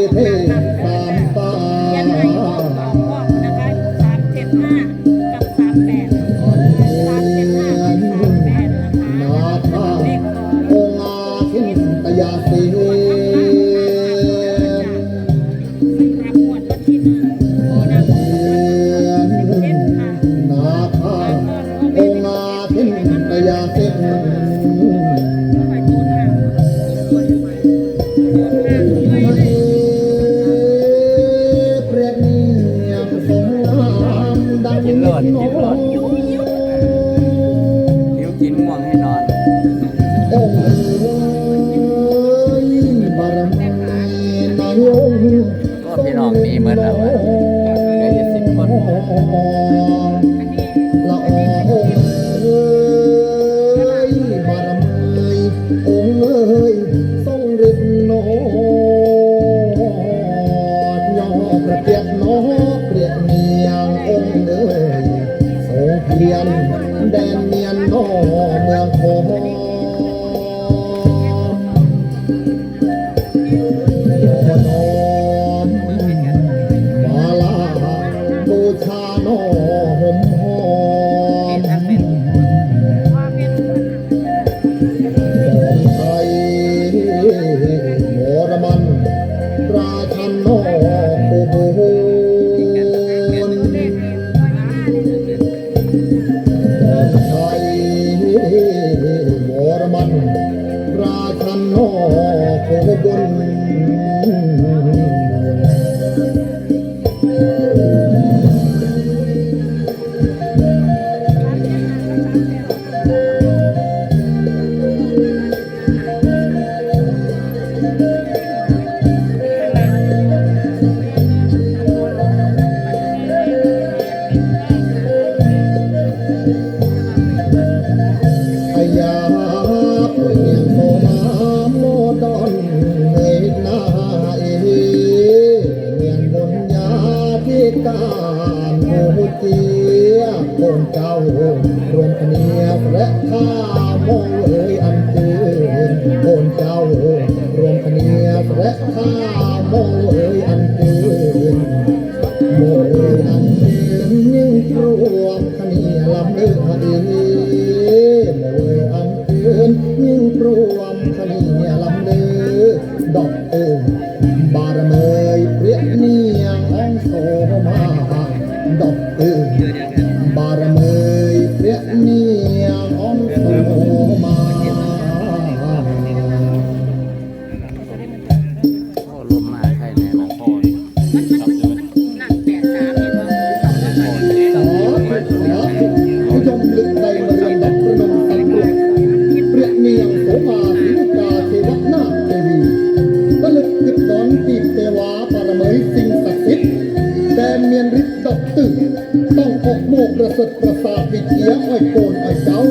বেঁধে กินโลดกินโลด บ เมียนฤทธิ์ดอกตึงต้องออกโมกประสริฐประสาทวิเทียอ้อยโกนอ้อยเจ้า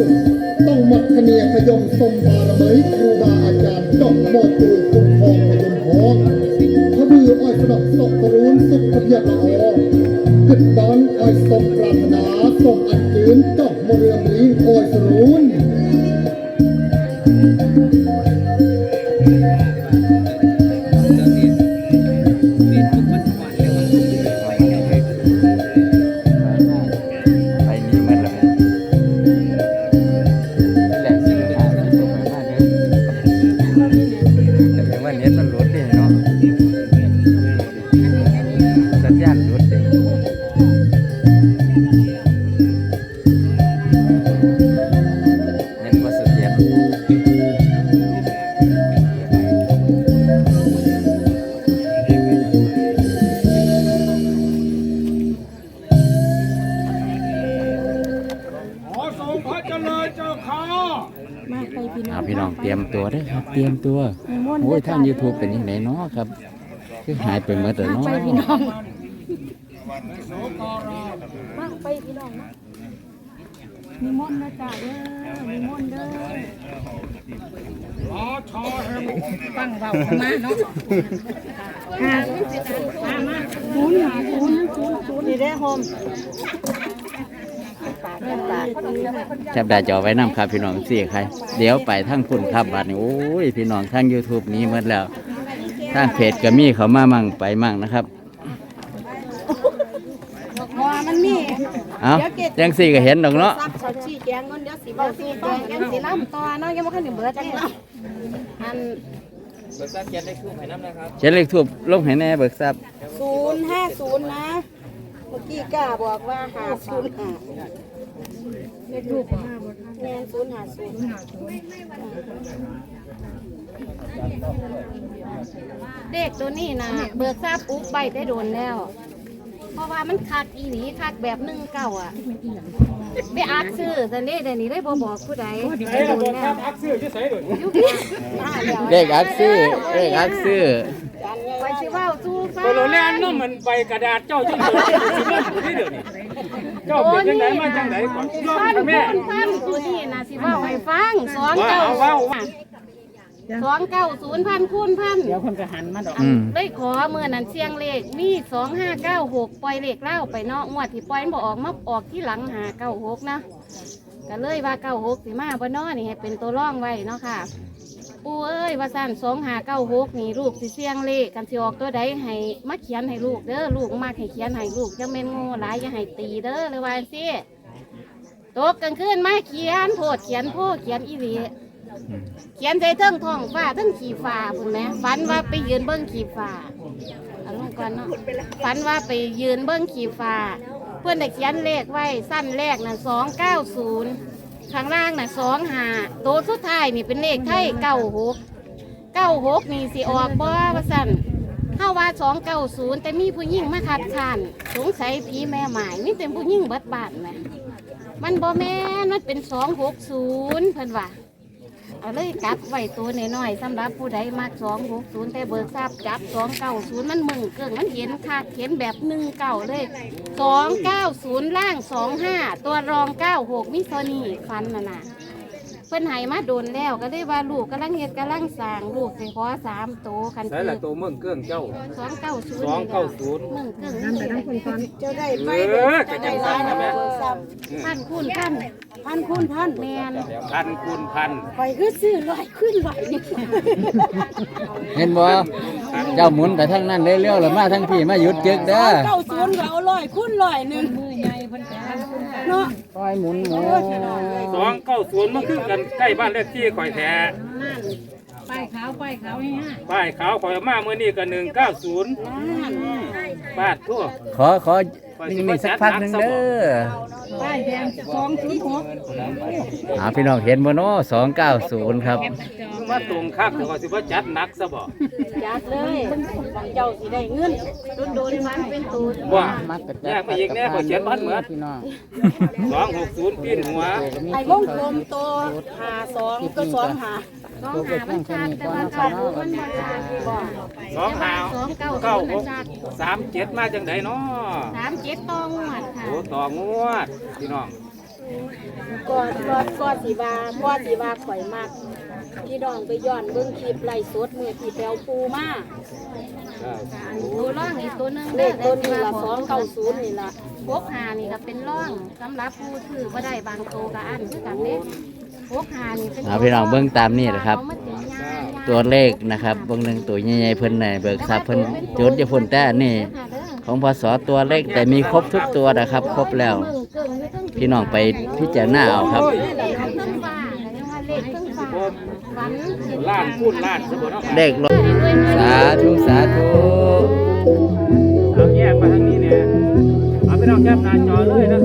ต้องมัดคเนียขยมสมบารเมยครูบาอาจารย์ดอกโมกตุยคุ้มครองพยมพองพระบืออ้อยสนอกศกกรูนสุขเพียรละออกึดดอนอ้อยสมปรารถนาสมอันยืนจ้องมเรืองลิงโอยสรุน ครับเตรียมตัวโอ้ยทาง YouTube เป็นยังไงเนาะครับ คือหายไปหมดแล้วมาเนาะไปพี่น้องมาไปพี่น้องมามีมนต์นะจ๊ะเด้อมีมนต์เด้อราชาแห่งฟังเบาเข้ามาเนาะห้าห้ามาศูนย์หาศูนย์ศูนย์ศูนย์นี่ได้อโฮมปากกันปาก จับได้จอไว้น้ำครับพี่น้องสี่ใครเดี๋ยวไปทั้งคุณครับบัดนี้โอ้ยพี่น้องทั้ง YouTube นี้หมดแล้วทางเพจก็มีเขามามั่งไปมั่งนะครับพอมันมีเอาจังสี่ก็เห็นดอกเนาะซับเขาชี้แจงเงินเดี๋ยวสิเบาสิแจงยังสิน้ำต่อเนาะยังบ่คันได้เบิดนี่อันเขียนเลขทูบลงให้แน่เบิกทรัพย์ศูนย์ห้าศูนย์นะ เมื่อกี้กล้าบอกว่าหาศูนย์หา เลขรูปห้าบนแนนศูนย์หาศูนย์เด็กตัวนี้นะเบิกทราบปุ๊บใบได้โดนแล้ว เพราะว่ามันคักอีหลีคักแบบหนึ่งเก่าอะไปอักซื้อแต่นี่เดี๋ยวนี้ได้บ่บอกผู้ใดไอ้ระบบครับอักซื้อที่ใส่เลยยุคมาแล้วเลขอักซื้อเลขอักซื้อไปสิเว้าสู้ฟ้าโคโลแลนด์นั่นมันใบกระดาษเจ้าจังเลยสิมันอยู่ที่เดียวนี่ เจ้าเป็นจังไหนมาจังไหนก่อนยอมพันแม่คูณพันตัวนี้นะสิเว้าให้ฟังสองเก้าว้าวว้าวสองเก้าศูนย์พันคูณพันเดี๋ยวคนจะหันมได้ขอเมื่อนั้นเสียงเลขมีสองห้าเก้าหกปล่อยเลขเล่าไปเนาะงวดที่ปล่อยมันบอกออกมาออกที่หลังหาเก้าหกนะก็เลยว่าเก้าหกสิมาบ่เนาะนี่ให้เป็นตัวร่องไว้เนาะค่ะ ปูเอ้ยว่าสั่นสองหาเก้าหกนี่ลูกสิเสียงเลขกันสิออกตัวใดให้มาเขียนให้ลูกเด้อลูกมากให้เขียนให้ลูกจะเม่นโง่หลายอย่าให้ตีเด้อเลยว่าสิตกกลางคืนมาเขียนโพดเขียนโพดเขียนอีหลีเขียนใส่เทิงท้องฟ้าเทิงขี่ฟ้าพุ่นแหมฝันว่าไปยืนเบิ้งขี่ฟ้าเอาลงก่อนเนาะฝันว่าไปยืนเบิ้งขี่ฟ้าเพื่อนได้เขียนเลขไว้สั้นแรกน่ะสองเก้าศูนย์ ข้างล่างน่ะสองห้าโตสุดท้ายนี่เป็นเลขไทยเก้าหกเก้าหกนี่สิออกบ่ว่าสั่นเข้าว่าสองเก้าศูนย์แต่มีผู้หญิงมาคัดค้านสงสัยผีแม่หมายนี่เป็นผู้หญิงเบิดบาทไหมมันบ่แม่นมันเป็นสองหกศูนย์เพิ่นว่า เอาเลยจับไว้ตัวน้อยๆสำหรับผู้ใดมากสองหกศูนย์แต่เบิกทราบจับสองเก้าศูนย์มันมึงเกิงมันเห็นค่ะเห็นแบบหนึ่งเก่าเลยสองเก้าศูนย์ล่างสองห้าตัวรองเก้าหกมิโซนีฟันน่ะนะ เพิ่นใหายมาโดนแล้วก็ได้ว่าลูกกำลังเฮ็ดกำลังสร้างลูกสิขอสามโตวคันใส่คือละตัวเมืองเกื้องเจ้า สองเก้าศูนย์สองเก้าศูนย์ มึงเกิงนั่นไปทั้งคนฟันเจ้าได้ไปเออก็จังซั่นนะแม่พันคูณพันพันคูณพันแมนพันคูณพันไปคือซื้อลอยขึ้นลอยนี่เห็นบ่เจ้าหมุนไปทางนั้นเร็วๆแล้วมาทางพี่มาหยุดจึกเด้อเก้าศูนย์ก็เอาลอยขึ้นลอยหนึ่ง เนาะปล่อยหมุนหมุนสองเก้าศูนย์มันคือกันใกล้บ้านเลขที่ข่อยแท้ป้ายขาวป้ายขาวให้ฮะป้ายขาวข่อยเอามาเมื่อนี้ก็หนึ่งเก้าศูนย์บาททั่วขอขอ นี่มีสักพักหนึงเด้อป้ายแดงสองศูนย์หกหาพี่น้องเห็นบ่เนาะ290ครับมาตรงคักแต่ว่าสิว่าจัดหนักซะบ่จัดเลยบางเจ้าสิได้เงินโดนๆฟันเป็นตูดว่าแยกไปอีกแน่ข่อยเขียนบ้านเหมือนพี่น้องสองหกศูนย์ปีนหัวไอ้วงกลมตัวหาสองก็สองหา สองหามันขาดแต่ว่าเก้าหกมันบ่ขาดบ่สองหาวสองเก้าเก้าศูนย์หมันกขาดสามเจ็ดมาจังไดเนาะสามเจ็ดตองหวัดค่ะโอ้ต่องวดพี่น้องก่อนก่อนก่อนสีวาก่อนสีวาข่อยมากพี่น้องไปย้อนเบิ่งคลิปไล่สดมือที่แปลวปูมาตัวร่องอีกตัวหนึงเลขตัวนี้ละสองเก้าศูนย์นี่ละ พกหานี่ก็เป็นร่องสำหรับผู้ถือว่าได้บางโตกับอันคือกันเด้พกหานี่ เป็นเอาพี่น้องเบิ่งตามนี่นะครับเอามาตียาตัวเลขนะครับเบางหนึ่งตัวใหญ่ๆเพิ่นน่ะเบิกทรัพย์เพิ่นจุดจะพุ่นแต่อันนี่ ของพศตัวเลขแต่มีครบทุกตัวนะครับ ครบแล้ว พี่น้องไปพิจารณาเอาครับล้านพูดล้านซะบ่เนาะเลขรถสาธุสาธุเอาแยกมาทางนี้เนี่ยเอาไปน้องแคบหน้าจอเลยนะครับ